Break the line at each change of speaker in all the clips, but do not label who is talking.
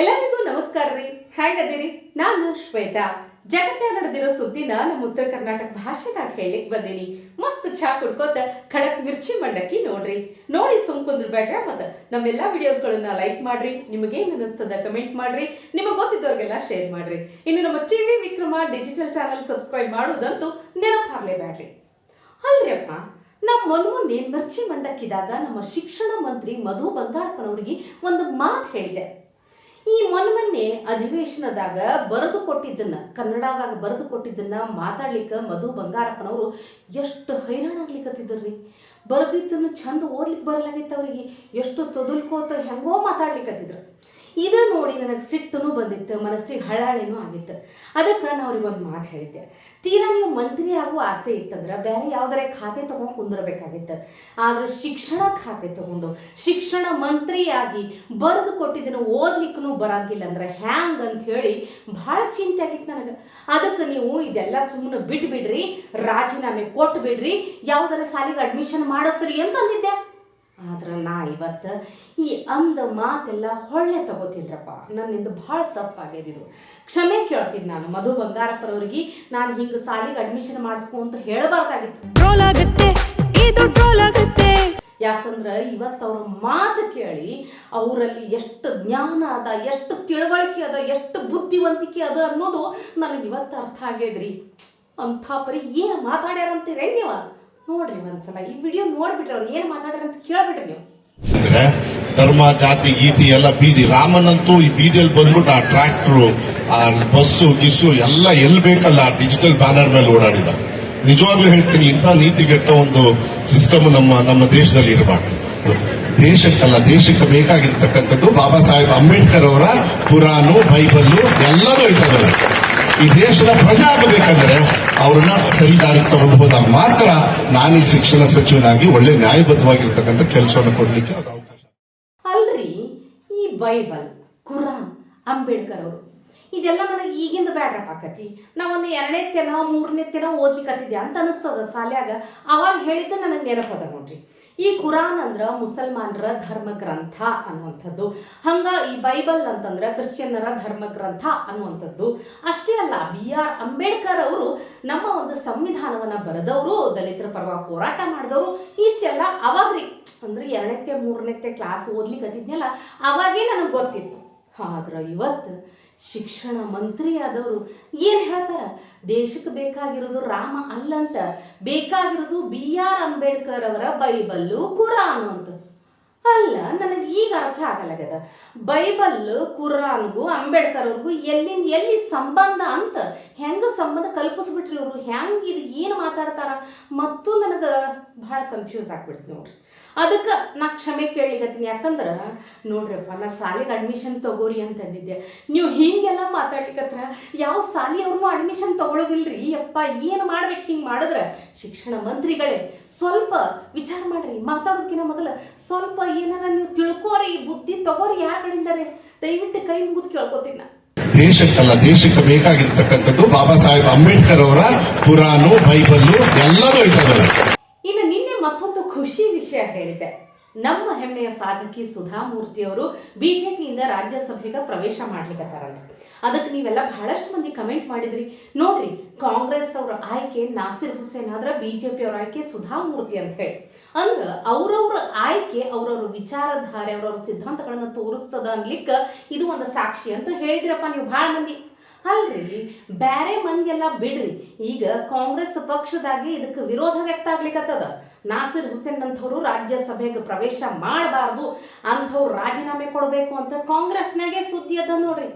ಎಲ್ಲರಿಗೂ ನಮಸ್ಕಾರ ರೀ. ಹೆಂಗದಿರಿ ನಾನು ಶ್ವೇತಾ. ಜಗತ್ತೇ ನಡೆದಿರೋ ಸುದ್ದಿನ ನಮ್ಮ ಉತ್ತರ ಕರ್ನಾಟಕ ಭಾಷೆದಾಗ ಹೇಳಿಕ್ ಬಂದೀನಿ. ಮಸ್ತ್ ಚಾ ಕುಡ್ಕೋತ ಖಡಕ್ ಮಿರ್ಚಿ ಮಂಡಕ್ಕಿ ನೋಡ್ರಿ. ನೋಡಿ ಸುಮ್ ಬೇಡ ಬೇಡ್ರ ಮತ್ತ ನಮ್ಮೆಲ್ಲ ವಿಡಿಯೋಸ್ಗಳನ್ನ ಲೈಕ್ ಮಾಡ್ರಿ. ನಿಮಗೇನ್ ಅನಿಸ್ತದ ಕಮೆಂಟ್ ಮಾಡ್ರಿ. ನಿಮಗೆ ಗೊತ್ತಿದ್ದವ್ರಿಗೆಲ್ಲ ಶೇರ್ ಮಾಡ್ರಿ. ಇನ್ನು ನಮ್ಮ TV Vikrama digital channel subscribe ಮಾಡೋದಂತೂ ನೆನಪಾಗ್ಲೇಬೇಡ್ರಿ ಅಲ್ರಿಯಪ್ಪ ನಮ್ಮ ಮೊನ್ನೆ ಮಿರ್ಚಿ ಮಂಡಕ್ಕಿದಾಗ ನಮ್ಮ ಶಿಕ್ಷಣ ಮಂತ್ರಿ ಮಧು ಬಂಗಾರಪ್ಪನವರಿಗೆ ಒಂದು ಮಾತು ಹೇಳಿದೆ. ಈ ಮೊನ್ನೆ ಅಧಿವೇಶನದಾಗ ಬರೆದು ಕೊಟ್ಟಿದ್ದನ್ನ, ಕನ್ನಡದಾಗ ಬರೆದು ಕೊಟ್ಟಿದ್ದನ್ನ ಮಾತಾಡ್ಲಿಕ್ಕೆ ಮಧು ಬಂಗಾರಪ್ಪನವರು ಎಷ್ಟು ಹೈರಾಣ ಆಗ್ಲಿಕ್ಕತ್ತಿದ್ರಿ ಬರೆದಿದ್ದನ್ನು ಚಂದ ಓದ್ಲಿಕ್ಕೆ ಬರಲಾಗಿತ್ತು ಅವರಿಗೆ. ಎಷ್ಟು ತೊದಲ್ಕೋತ ಹೆಂಗೋ ಮಾತಾಡ್ಲಿಕ್ಕತ್ತಿದ್ರು ಇದು ನೋಡಿ ನನಗೆ ಸಿಟ್ಟು ಬಂದಿತ್ತು, ಮನಸ್ಸಿಗೆ ಹಳ್ಳಾಳಿನೂ ಆಗಿತ್ತು. ಅದಕ್ಕೆ ನಾನು ಅವ್ರಿಗೆ ಒಂದು ಮಾತು ಹೇಳಿದ್ದೆ. ತೀರಾ ನೀವು ಮಂತ್ರಿ ಆಗುವ ಆಸೆ ಇತ್ತಂದ್ರೆ ಬೇರೆ ಯಾವ್ದಾರ ಖಾತೆ ತಗೊಂಡು ಕುಂದಿರಬೇಕಾಗಿತ್ತು. ಆದ್ರೆ ಶಿಕ್ಷಣ ಖಾತೆ ತಗೊಂಡು, ಶಿಕ್ಷಣ ಮಂತ್ರಿಯಾಗಿ ಬರೆದು ಕೊಟ್ಟಿದ್ದನ್ನು ಓದ್ಲಿಕ್ಕೂ ಬರಂಗಿಲ್ಲ ಅಂದ್ರೆ ಹ್ಯಾಂಗ್ ಅಂತ ಹೇಳಿ ಭಾಳ ಚಿಂತೆ ಆಗಿತ್ತು ನನಗೆ. ಅದಕ್ಕೆ ನೀವು ಇದೆಲ್ಲ ಸುಮ್ಮನೆ ಬಿಟ್ಬಿಡ್ರಿ, ರಾಜೀನಾಮೆ ಕೊಟ್ಟು ಬಿಡ್ರಿ ಯಾವ್ದಾರ ಸಾಲಿಗೆ ಅಡ್ಮಿಷನ್ ಮಾಡಿಸ್ರಿ ಅಂತ ಅಂದಿದ್ದೆ ಆದ್ರೆ ನಾ ಇವತ್ತು ಈ ಅಂದ ಮಾತೆಲ್ಲ ಹೊಳ್ಳೆ ತಗೋತೀನ್ರಪ್ಪ. ನನ್ನಿಂದ ಭಾಳ ತಪ್ಪಾಗ್ಯದಿದು. ಕ್ಷಮೆ ಕೇಳ್ತೀನಿ ನಾನು ಮಧು ಬಂಗಾರಪ್ಪರವ್ರಿಗೆ. ನಾನು ಹಿಂಗೆ ಸಾಲಿಗೆ ಅಡ್ಮಿಷನ್ ಮಾಡಿಸ್ಕೊ ಅಂತ ಹೇಳಬಾರ್ದಾಗಿತ್ತು. ಯಾಕಂದ್ರೆ ಇವತ್ತು ಅವ್ರ ಮಾತು ಕೇಳಿ ಅವರಲ್ಲಿ ಎಷ್ಟು ಜ್ಞಾನ ಅದ ಎಷ್ಟು ತಿಳುವಳಿಕೆ ಅದ ಎಷ್ಟು ಬುದ್ಧಿವಂತಿಕೆ ಅದ ಅನ್ನೋದು ನನಗೆ ಇವತ್ತು ಅರ್ಥ ಆಗ್ಯದ್ರಿ. ಅಂಥ ಪರಿ ಏನು ಮಾತಾಡ್ಯಾರಂತೀರಿ ನೀವು? ನೋಡ್ರಿ ಒಂದ್ಸಲ, ಈ ವಿಡಿಯೋ ನೋಡ್ಬಿಟ್ರಿ ಅವ್ರು ಏನು ಮಾತಾಡ್ರಿ ಅಂತ ಕೇಳ್ಬಿಟ್ರಿ ನೀವು.
ಧರ್ಮ, ಜಾತಿ, ಗೀತಿ ಎಲ್ಲ ಬೀದಿ, ರಾಮನಂತೂ ಈ ಬೀದಿಯಲ್ಲಿ ಬಂದ್ಬಿಟ್ಟು ಆ ಟ್ರಾಕ್ಟರ್ ಆ ಬಸ್ಸು ಗಿಸ್ಸು ಎಲ್ಲ ಎಲ್ಲಿ ಬೇಕಲ್ಲ ಆ ಡಿಜಿಟಲ್ ಬ್ಯಾನರ್ ಮೇಲೆ ಓಡಾಡಿದ. ನಿಜವಾಗ್ಲೂ ಹೇಳ್ತೀನಿ, ಇಂಥ ನೀತಿಗೆಟ್ಟ ಒಂದು ಸಿಸ್ಟಮ್ ನಮ್ಮ ನಮ್ಮ ದೇಶದಲ್ಲಿ ಇರಬಾರ್ದು. ದೇಶಕ್ಕಲ್ಲ, ದೇಶಕ್ಕೆ ಬೇಕಾಗಿರ್ತಕ್ಕಂಥದ್ದು ಬಾಬಾ ಸಾಹೇಬ್ ಅಂಬೇಡ್ಕರ್ ಅವರ ಕುರಾನು ಬೈಬಲ್ಲು ಎಲ್ಲರೂ ಇದ್ದಾರೆ ಈ ದೇಶದ ಪ್ರಜೆ ಆಗಬೇಕಂದ್ರೆ ಅವ್ರನ್ನ ಸರಿ ದಾರಿಗೆ ತಗೊಂಡು ಹೋದಾಗ ಮಾತ್ರ ನಾನು ಶಿಕ್ಷಣ ಸಚಿವನಾಗಿ ಒಳ್ಳೆ ನ್ಯಾಯಬದ್ಧವಾಗಿರ್ತಕ್ಕಂಥ ಕೆಲಸವನ್ನು ಕೊಡ್ಲಿಕ್ಕೆ
ಅಲ್ರಿ, ಈ ಬೈಬಲ್, ಕುರಾನ್, ಅಂಬೇಡ್ಕರ್ ಅವರು, ಇದೆಲ್ಲ ನನಗೆ ಈಗಿಂದ ಬ್ಯಾಡ್ರಪ್ಪ ಕತಿ ನಾ ಒಂದು ಎರಡನೇ ತೆನ, ಮೂರನೇ ತೆನ ಓದ್ಲಿಕ್ಕತ್ತಿದ್ದೆ ಅಂತ ಅನಿಸ್ತದ ಸಾಲ್ಯಾಗ. ಅವಾಗ ಹೇಳಿದ್ದು ನನಗೆ ನೆನಪದ ನೋಡ್ರಿ. ಈ ಕುರಾನ್ ಅಂದ್ರ ಮುಸಲ್ಮಾನರ ಧರ್ಮ ಗ್ರಂಥ ಅನ್ನುವಂಥದ್ದು. ಹಂಗ ಈ ಬೈಬಲ್ ಅಂತಂದ್ರ ಕ್ರಿಶ್ಚಿಯನ್ನರ ಧರ್ಮ ಗ್ರಂಥ ಅನ್ನುವಂಥದ್ದು. ಅಷ್ಟೇ ಅಲ್ಲ, ಬಿ ಆರ್ ಅಂಬೇಡ್ಕರ್ ಅವರು ನಮ್ಮ ಒಂದು ಸಂವಿಧಾನವನ್ನ ಬರೆದವರು, ದಲಿತರ ಪರವಾಗಿ ಹೋರಾಟ ಮಾಡಿದವರು, ಇಷ್ಟೆಲ್ಲ ಅವಾಗ್ರಿ, ಅಂದ್ರೆ ಎರಡನೇತೆ ಮೂರನೇತ್ತೆ ಕ್ಲಾಸ್ ಓದ್ಲಿಕ್ಕತ್ತಿದ್ನಲ್ಲ ಅವಾಗೇ ನನಗೆ ಗೊತ್ತಿತ್ತು. ಆದ್ರೆ ಇವತ್ತು ಶಿಕ್ಷಣ ಮಂತ್ರಿ ಆದವರು ಏನು ಹೇಳ್ತಾರ? ದೇಶಕ್ಕೆ ಬೇಕಾಗಿರೋದು ರಾಮ ಅಲ್ಲಂತ, ಬೇಕಾಗಿರೋದು ಬಿ ಆರ್ ಅಂಬೇಡ್ಕರ್ ಅವರ ಬೈಬಲ್ಲು, ಕುರಾನು ಅಂತ. ಅಲ್ಲ, ನನಗೆ ಈಗ ಅರ್ಥ ಆಗಲಾಗ್ಯದ. ಬೈಬಲ್ ಕುರಾನ್ಗೂ ಅಂಬೇಡ್ಕರ್ ಅವ್ರಿಗೂ ಎಲ್ಲಿಂದ ಎಲ್ಲಿ ಸಂಬಂಧ ಅಂತ ಹೆಂಗ ಸಂಬಂಧ ಕಲ್ಪಿಸ್ಬಿಟ್ರಿ ಅವರು ಹೆಂಗ್ ಇದು ಏನು ಮಾತಾಡ್ತಾರ? ಮತ್ತು ನನಗೆ ಭಾಳ ಕನ್ಫ್ಯೂಸ್ ಆಗ್ಬಿಡ್ತು ನೋಡ್ರಿ. ಅದಕ್ಕೆ ನಾ ಕ್ಷಮೆ ಕೇಳಿಗತ್ತೀನಿ. ಯಾಕಂದ್ರೆ ನೋಡ್ರಪ್ಪ, ನಾ ಸಾಲಿಗೆ ಅಡ್ಮಿಷನ್ ತಗೋರಿ ಅಂತ ಅಂದಿದ್ದೆ ನೀವು ಹಿಂಗೆಲ್ಲ ಮಾತಾಡ್ಲಿಕ್ಕತ್ರ ಯಾವ ಸಾಲಿ ಅವ್ರನ್ನೂ ಅಡ್ಮಿಷನ್ ತಗೊಳ್ಳೋದಿಲ್ರಿ ಅಪ್ಪ ಏನು ಮಾಡ್ಬೇಕು ಹಿಂಗೆ ಮಾಡಿದ್ರೆ? ಶಿಕ್ಷಣ ಮಂತ್ರಿಗಳೇ, ಸ್ವಲ್ಪ ವಿಚಾರ ಮಾಡ್ರಿ. ಮಾತಾಡೋದಕ್ಕಿಂತ ಮೊದಲು ಸ್ವಲ್ಪ ಏನಾರ ನೀವು ತಿಳ್ಕೋರಿ, ಬುದ್ಧಿ ತಗೋರಿ ಯಾರ ದಯವಿಟ್ಟು ಕೈ ಮುಗಿದು ಕೇಳ್ಕೊತೀನಿ ನಾ.
ದೇಶಕ್ಕಲ್ಲ ದೇಶಕ್ಕೆ ಬೇಕಾಗಿರ್ತಕ್ಕಂಥದ್ದು ಬಾಬಾ ಸಾಹೇಬ್ ಅಂಬೇಡ್ಕರ್ ಅವರ ಪುರಾನು ಬೈಬಲ್ಲು ಎಲ್ಲರೂ ಇದ್ದಾರೆ
ಇನ್ನು ನಿನ್ನೆ ಮತ್ತೊಂದು ಖುಷಿ ವಿಷಯ ಹೇಳಿದ್ದೆ. ನಮ್ಮ ಹೆಮ್ಮೆಯ ಸಾಧಕಿ ಸುಧಾಮೂರ್ತಿ ಅವರು ಬಿಜೆಪಿಯಿಂದ ರಾಜ್ಯಸಭೆಗೆ ಪ್ರವೇಶ ಮಾಡ್ಲಿಕ್ಕತ್ತಾರಂತ ಅದಕ್ಕೆ ನೀವೆಲ್ಲ ಬಹಳಷ್ಟು ಮಂದಿ ಕಮೆಂಟ್ ಮಾಡಿದ್ರಿ. ನೋಡ್ರಿ ಕಾಂಗ್ರೆಸ್ ಅವರ ಆಯ್ಕೆ, ನಾಸಿರ್ ಹುಸೇನ್ ಆದ್ರೆ ಬಿಜೆಪಿ ಅವರ ಆಯ್ಕೆ ಸುಧಾಮೂರ್ತಿ ಅಂತ ಹೇಳಿ. ಅಂದ್ರೆ ಅವ್ರವ್ರ ಆಯ್ಕೆ, ಅವ್ರವ್ರ ವಿಚಾರಧಾರೆ, ಅವ್ರವ್ರ ಸಿದ್ಧಾಂತಗಳನ್ನು ತೋರಿಸ್ತದ ಅನ್ಲಿಕ್ಕೆ ಇದು ಒಂದು ಸಾಕ್ಷಿ ಅಂತ ಹೇಳಿದ್ರಪ್ಪ ನೀವು ಬಹಳ ಮಂದಿ. ಅಲ್ರಿ? ಬ್ಯಾರೆ ಮಂದಿ ಎಲ್ಲ ಬಿಡ್ರಿ. ಈಗ ಕಾಂಗ್ರೆಸ್ ಪಕ್ಷದಾಗೆ ಇದಕ್ಕೆ ವಿರೋಧ ವ್ಯಕ್ತ ಆಗ್ಲಿಕ್ಕತ್ತದ ನಾಸಿರ್ ಹುಸೇನ್ ಅಂಥವ್ರು ರಾಜ್ಯಸಭೆಗೆ ಪ್ರವೇಶ ಮಾಡಬಾರ್ದು, ಅಂಥವ್ರು ರಾಜೀನಾಮೆ ಕೊಡಬೇಕು ಅಂತ ಕಾಂಗ್ರೆಸ್ನಾಗೆ ಸುದ್ದಿ ಅದ ನೋಡ್ರಿ.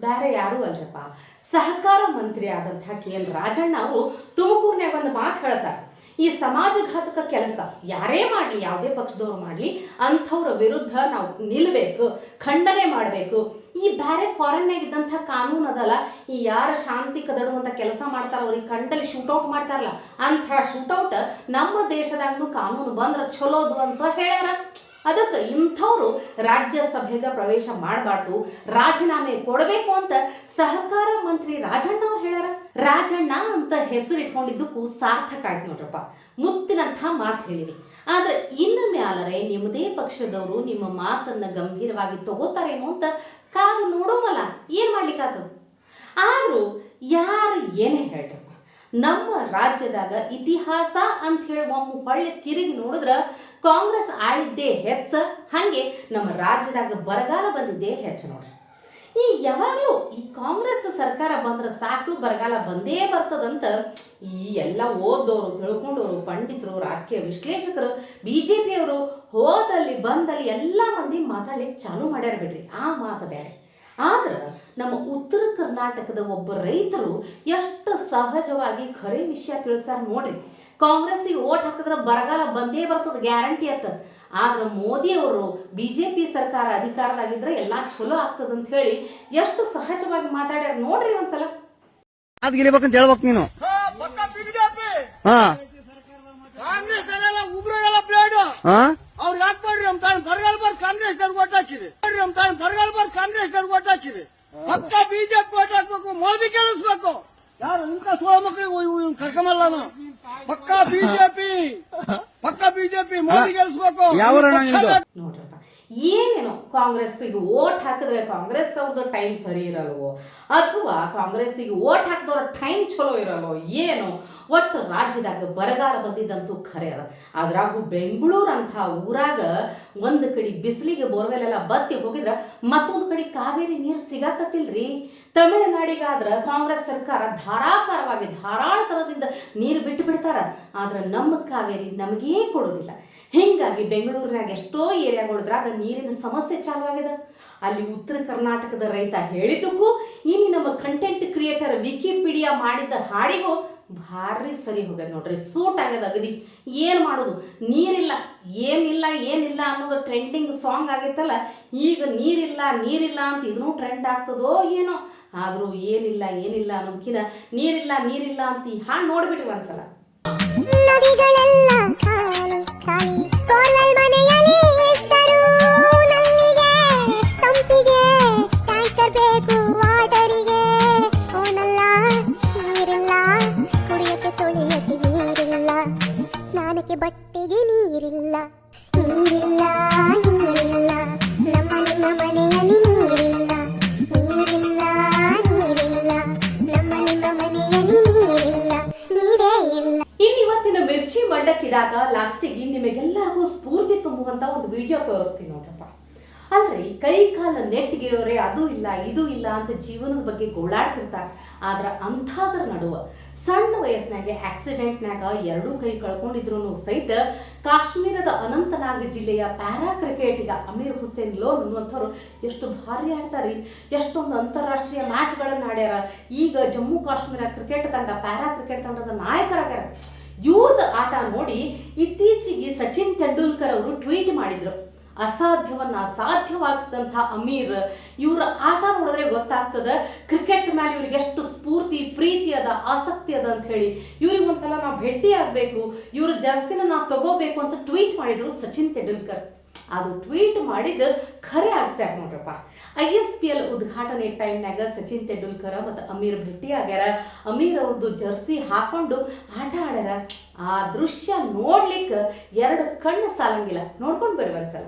ಬೇರೆ ಯಾರು ಅಲ್ರಪ್ಪ. ಸಹಕಾರ ಮಂತ್ರಿ ಆದಂತಹ ಕೆ ಎಲ್ ರಾಜಣ್ಣ ಅವರು ತುಮಕೂರಿನಾಗ ಒಂದು ಮಾತು ಹೇಳ್ತಾರೆ. ಈ ಸಮಾಜಘಾತಕ ಕೆಲಸ ಯಾರೇ ಮಾಡಲಿ, ಯಾವುದೇ ಪಕ್ಷದವರು ಮಾಡಲಿ, ಅಂಥವ್ರ ವಿರುದ್ಧ ನಾವು ನಿಲ್ಲಬೇಕು ಖಂಡನೆ ಮಾಡಬೇಕು. ಈ ಬೇರೆ ಫಾರಿನ್ನಾಗ ಇದ್ದಂಥ ಕಾನೂನು ಅದಲ್ಲ. ಈ ಯಾರ ಶಾಂತಿ ಕದಡುವಂಥ ಕೆಲಸ ಮಾಡ್ತಾರ ಅವ್ರಿಗೆ ಕಂಡಲ್ಲಿ ಶೂಟೌಟ್ ಮಾಡ್ತಾರಲ್ಲ, ಅಂಥ ಶೂಟೌಟ್ ನಮ್ಮ ದೇಶದಾಗೂ ಕಾನೂನು ಬಂದ್ರೆ ಚಲೋದು ಅಂತ ಹೇಳ್ಯಾರ. ಅದಕ್ಕೆ ಇಂಥವ್ರು ರಾಜ್ಯಸಭೆಗೆ ಪ್ರವೇಶ ಮಾಡಬಾರ್ದು, ರಾಜೀನಾಮೆ ಕೊಡಬೇಕು ಅಂತ ಸಹಕಾರ ಮಂತ್ರಿ ರಾಜಣ್ಣ ಅವ್ರು ಹೇಳಾರ ರಾಜಣ್ಣ ಅಂತ ಹೆಸರು ಇಟ್ಕೊಂಡಿದ್ದಕ್ಕೂ ಸಾರ್ಥಕ ಆಯ್ತು ನೋಡ್ರಪ್ಪ. ಮುತ್ತಿನಂಥ ಮಾತು ಹೇಳಿರಿ ಆದ್ರೆ ಇನ್ನು ಮ್ಯಾಲರೆ ನಿಮ್ಮದೇ ಪಕ್ಷದವರು ನಿಮ್ಮ ಮಾತನ್ನ ಗಂಭೀರವಾಗಿ ತಗೋತಾರೇನೋ ಅಂತ ಕಾದು ನೋಡೋವಲ್ಲ, ಏನ್ ಮಾಡ್ಲಿಕ್ಕಾಗ್ತದೆ ಆದರೂ ಯಾರು ಏನೇ ಹೇಳ್ರಪ್ಪ ನಮ್ಮ ರಾಜ್ಯದಾಗ ಇತಿಹಾಸ ಅಂತ ಹೇಳಿ ಒಮ್ಮೆ ಹೊಳ್ಳಿ ತಿರುಗಿ ನೋಡಿದ್ರ ಕಾಂಗ್ರೆಸ್ ಆಳಿದ್ದೇ ಹೆಚ್ಚ, ಹಾಗೆ ನಮ್ಮ ರಾಜ್ಯದಾಗ ಬರಗಾಲ ಬಂದಿದ್ದೇ ಹೆಚ್ಚು ನೋಡ್ರಿ. ಈ ಯಾವಾಗಲೂ ಈ ಕಾಂಗ್ರೆಸ್ ಸರ್ಕಾರ ಬಂದ್ರೆ ಸಾಕು, ಬರಗಾಲ ಬಂದೇ ಬರ್ತದಂತ ಈ ಎಲ್ಲ ಓದೋರು ತಿಳ್ಕೊಂಡವರು, ಪಂಡಿತರು, ರಾಜಕೀಯ ವಿಶ್ಲೇಷಕರು ಬಿ ಜೆ ಪಿಯವರು ಹೋದಲ್ಲಿ ಬಂದಲ್ಲಿ ಎಲ್ಲ ಮಂದಿ ಮಾತಾಡ್ಲಿಕ್ಕೆ ಚಾಲೂ ಮಾಡ್ಯಾರ ಬಿಡ್ರಿ. ಆ ಮಾತು ಬೇರೆ ಆದ್ರೆ ನಮ್ಮ ಉತ್ತರ ಕರ್ನಾಟಕದ ಒಬ್ಬ ರೈತರು ಎಷ್ಟು ಸಹಜವಾಗಿ ಖರೆ ವಿಷಯ ತಿಳಿಸಾರ ನೋಡ್ರಿ. ಕಾಂಗ್ರೆಸ್ಸಿಗೆ ಓಟ್ ಹಾಕಿದ್ರೆ ಬರಗಾಲ ಬಂದೇ ಬರ್ತದ ಗ್ಯಾರಂಟಿ ಅತ್ತ. ಆದ್ರೆ ಮೋದಿ ಅವರು ಬಿ ಜೆ ಪಿ ಸರ್ಕಾರ ಅಧಿಕಾರದಾಗಿದ್ರೆ ಎಲ್ಲ ಚಲೋ ಆಗ್ತದ ಅಂತ ಹೇಳಿ ಎಷ್ಟು ಸಹಜವಾಗಿ ಮಾತಾಡ್ಯಾರ ನೋಡ್ರಿ ಒಂದ್ಸಲ.
ಅದ್ ಗೆಲ್ಬೇಕಂತ ಹೇಳ್ಬೇಕು ನೀನು. ಹಾ
ಕಾಂಗ್ರೆಸ್ ಎಲ್ಲ ಉಗ್ರ ಎಲ್ಲ ಬ್ಲೇಡ್
ಹಾ
ಅವ್ರು ಯಾಕೆ ಮಾಡ್ರಿ ನಮ್ ತಾನು ಬರಗಾಲ ಬರ್ ಕಾಂಗ್ರೆಸ್ ಅವ್ರಿಗೆ ಓಟ್ ಹಾಕಿರಿ ನಮ್ ತಾನು ಬರಗಾಲ ಬರ್ ಕಾಂಗ್ರೆಸ್ ಅವ್ರಿಗೆ ಓಟ್ ಹಾಕಿರಿ ಪಕ್ಕ ಬಿಜೆಪಿ ಓಟ್ ಹಾಕ್ಬೇಕು ಮೋದಿ ಕೇಳಿಸ್ಬೇಕು ಯಾರು ಇಂಥ ಸೋಳ ಮಕ್ಕಳಿಗೆ ಕರ್ಕೊಂಬಲ್ಲ ನಾನು ಪಕ್ಕ ಬಿಜೆಪಿ ಪಕ್ಕ ಬಿಜೆಪಿ ಮೋದಿ
ಗೆಲ್ಸ್ಬೇಕು ಏನೇನೋ ಕಾಂಗ್ರೆಸ್ಸಿಗೆ ಓಟ್ ಹಾಕಿದ್ರೆ ಕಾಂಗ್ರೆಸ್ ಅವ್ರದ್ದು ಟೈಮ್ ಸರಿ ಇರಲ್ವೋ? ಅಥವಾ ಕಾಂಗ್ರೆಸ್ಸಿಗೆ ಓಟ್ ಹಾಕಿದವ್ರ ಟೈಮ್ ಚಲೋ ಇರಲ್ವೋ? ಏನು? ಒಟ್ಟು ರಾಜ್ಯದಾಗ ಬರಗಾಲ ಬಂದಿದ್ದಂತೂ ಖರೆ ಅದ. ಅದ್ರಾಗೂ ಬೆಂಗಳೂರಂಥ ಊರಾಗ ಒಂದು ಕಡೆ ಬಿಸಿಲಿಗೆ ಬೋರ್ವೆಲ್ ಎಲ್ಲ ಬತ್ತಿ ಹೋಗಿದ್ರೆ ಮತ್ತೊಂದು ಕಡೆ ಕಾವೇರಿ ನೀರು ಸಿಗಾಕತ್ತಿಲ್ರಿ? ತಮಿಳುನಾಡಿಗಾದ್ರ ಕಾಂಗ್ರೆಸ್ ಸರ್ಕಾರ ಧಾರಾಕಾರವಾಗಿ ಧಾರಾಳತನದಿಂದ ನೀರು ಬಿಟ್ಟು ಬಿಡ್ತಾರ. ಆದ್ರೆ ನಮ್ಮ ಕಾವೇರಿ ನಮಗೇ ಕೊಡೋದಿಲ್ಲ. ಹಿಂಗಾಗಿ ಬೆಂಗಳೂರಿನಾಗ ಎಷ್ಟೋ ಏರಿಯಾಗಳದ್ರಾಗ ನೀರಿನ ಸಮಸ್ಯೆ ಚಾಲು ಆಗಿದೆ. ಅಲ್ಲಿ ಉತ್ತರ ಕರ್ನಾಟಕದ ರೈತ ಹೇಳಿದ್ದಕ್ಕೂ ಇಲ್ಲಿ ನಮ್ಮ ಕಂಟೆಂಟ್ ಕ್ರಿಯೇಟರ್ ವಿಕಿಪೀಡಿಯಾ ಮಾಡಿದ್ದ ಹಾಡಿಗೂ ಭಾರಿ ಸರಿ ಹೋಗ್ಯದ ನೋಡ್ರಿ. ಸೂಟ್ ಆಗ್ಯದ ಅಗದಿ. ಏನು ಮಾಡೋದು? ನೀರಿಲ್ಲ. ಏನಿಲ್ಲ ಏನಿಲ್ಲ ಅನ್ನೋದು ಟ್ರೆಂಡಿಂಗ್ ಸಾಂಗ್ ಆಗೈತಲ್ಲ, ಈಗ ನೀರಿಲ್ಲ ನೀರಿಲ್ಲ ಅಂತ ಇದನ್ನೂ ಟ್ರೆಂಡ್ ಆಗ್ತದೋ ಏನೋ, ಆದರೂ ಏನಿಲ್ಲ ಏನಿಲ್ಲ ಅನ್ನೋದಕ್ಕಿಂತ ನೀರಿಲ್ಲ ನೀರಿಲ್ಲ ಅಂತ ಈ ಹಾಡು ನೋಡ್ಬಿಟ್ರಿ ಒಂದ್ಸಲ. ಮಂಡಕ್ಕಿದಾಗ ಲಾಸ್ಟಿಗೆ ನಿಮಗೆಲ್ಲರಿಗೂ ಸ್ಫೂರ್ತಿ ತುಂಬುವಂತ ಒಂದು ವಿಡಿಯೋ ತೋರಿಸ್ತೀನಿ ನೋಡ್ರಪ್ಪ. ಅಲ್ರಿ, ಕೈ ಕಾಲ ನೆಟ್ಟಿಗಿರೋರೆ ಅದು ಇಲ್ಲ, ಇದು ಇಲ್ಲ ಅಂತ ಜೀವನದ ಬಗ್ಗೆ ಗೋಳಾಡ್ತಿರ್ತಾರೆ. ಆದ್ರೆ ಅಂಥದ್ರ ನಡುವ ಸಣ್ಣ ವಯಸ್ಸಿನಾಗೆ ಆಕ್ಸಿಡೆಂಟ್ನಾಗ ಎರಡೂ ಕೈ ಕಳ್ಕೊಂಡಿದ್ರು ಸಹಿತ ಕಾಶ್ಮೀರದ ಅನಂತನಾಗ್ ಜಿಲ್ಲೆಯ ಪ್ಯಾರಾ ಕ್ರಿಕೆಟಿಗ ಅಮೀರ್ ಹುಸೇನ್ ಲೋನ್ ಅನ್ನುವಂಥವ್ರು ಎಷ್ಟು ಭಾರಿ ಆಡ್ತಾರೆ. ಎಷ್ಟೊಂದು ಅಂತಾರಾಷ್ಟ್ರೀಯ ಮ್ಯಾಚ್ಗಳನ್ನು ಆಡ್ಯಾರ. ಈಗ ಜಮ್ಮು ಕಾಶ್ಮೀರ ಕ್ರಿಕೆಟ್ ತಂಡ, ಪ್ಯಾರಾ ಕ್ರಿಕೆಟ್ ತಂಡದ ನಾಯಕರಾಗ್ಯಾರ. ಇವ್ರದ್ದು ಆಟ ನೋಡಿ ಇತ್ತೀಚೆಗೆ ಸಚಿನ್ ತೆಂಡೂಲ್ಕರ್ ಅವರು ಟ್ವೀಟ್ ಮಾಡಿದ್ರು. ಅಸಾಧ್ಯವನ್ನ ಅಸಾಧ್ಯವಾಗಿಸಿದಂಥ ಅಮೀರ್, ಇವರ ಆಟ ನೋಡಿದ್ರೆ ಗೊತ್ತಾಗ್ತದ. ಕ್ರಿಕೆಟ್ ಮೇಲೆ ಇವ್ರಿಗೆ ಎಷ್ಟು ಸ್ಫೂರ್ತಿ, ಪ್ರೀತಿ ಅದ, ಆಸಕ್ತಿ ಅದ ಅಂತ ಹೇಳಿ ಇವ್ರಿಗೆ ಒಂದ್ಸಲ ನಾವು ಭೇಟಿ ಆಗ್ಬೇಕು ಇವ್ರ ಜರ್ಸಿನ ನಾವು ತಗೋಬೇಕು ಅಂತ ಟ್ವೀಟ್ ಮಾಡಿದ್ರು ಸಚಿನ್ ತೆಂಡೂಲ್ಕರ್. ಅದು ಟ್ವೀಟ್ ಮಾಡಿದ್ದು ಖರೆ ಆಗ್ಸ್ಯಾರ ನೋಡ್ರಪ್ಪ. ಐ ಎಸ್ ಪಿ ಎಲ್ ಉದ್ಘಾಟನೆ ಟೈಮ್ನಾಗ ಸಚಿನ್ ತೆಂಡೂಲ್ಕರ್ ಮತ್ತು ಅಮೀರ್ ಭೇಟಿ ಆಗ್ಯಾರ. ಅಮೀರ್ ಅವ್ರದ್ದು ಜರ್ಸಿ ಹಾಕೊಂಡು ಆಟ ಆಡ್ಯಾರ. ಆ ದೃಶ್ಯ ನೋಡ್ಲಿಕ್ಕೆ ಎರಡು ಕಣ್ಣು ಸಾಲಂಗಿಲ್ಲ. ನೋಡ್ಕೊಂಡು ಬರ್ರಿ ಒಂದ್ಸಲ.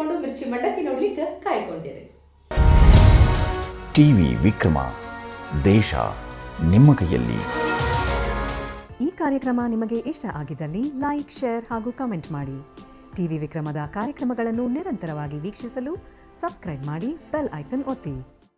ಇಟ್ಕೊಂಡು ಮಿರ್ಚಿ ಮಂಡಕ್ಕಿ ನೋಡ್ಲಿಕ್ಕೆ ಕಾಯ್ಕೊಂಡಿರಿ.
ಟಿವಿ ವಿಕ್ರಮ ದೇಶ ನಿಮ್ಮ ಕೈಯಲ್ಲಿ.
ಈ
ಕಾರ್ಯಕ್ರಮ ನಿಮಗೆ ಇಷ್ಟ ಆಗಿದ್ದಲ್ಲಿ ಲೈಕ್ ಶೇರ್ ಹಾಗೂ ಕಮೆಂಟ್ ಮಾಡಿ. ಟಿವಿ ವಿಕ್ರಮದ ಕಾರ್ಯಕ್ರಮಗಳನ್ನು ನಿರಂತರವಾಗಿ ವೀಕ್ಷಿಸಲು ಸಬ್ಸ್ಕ್ರೈಬ್ ಮಾಡಿ ಬೆಲ್ ಐಕನ್ ಒತ್ತಿ.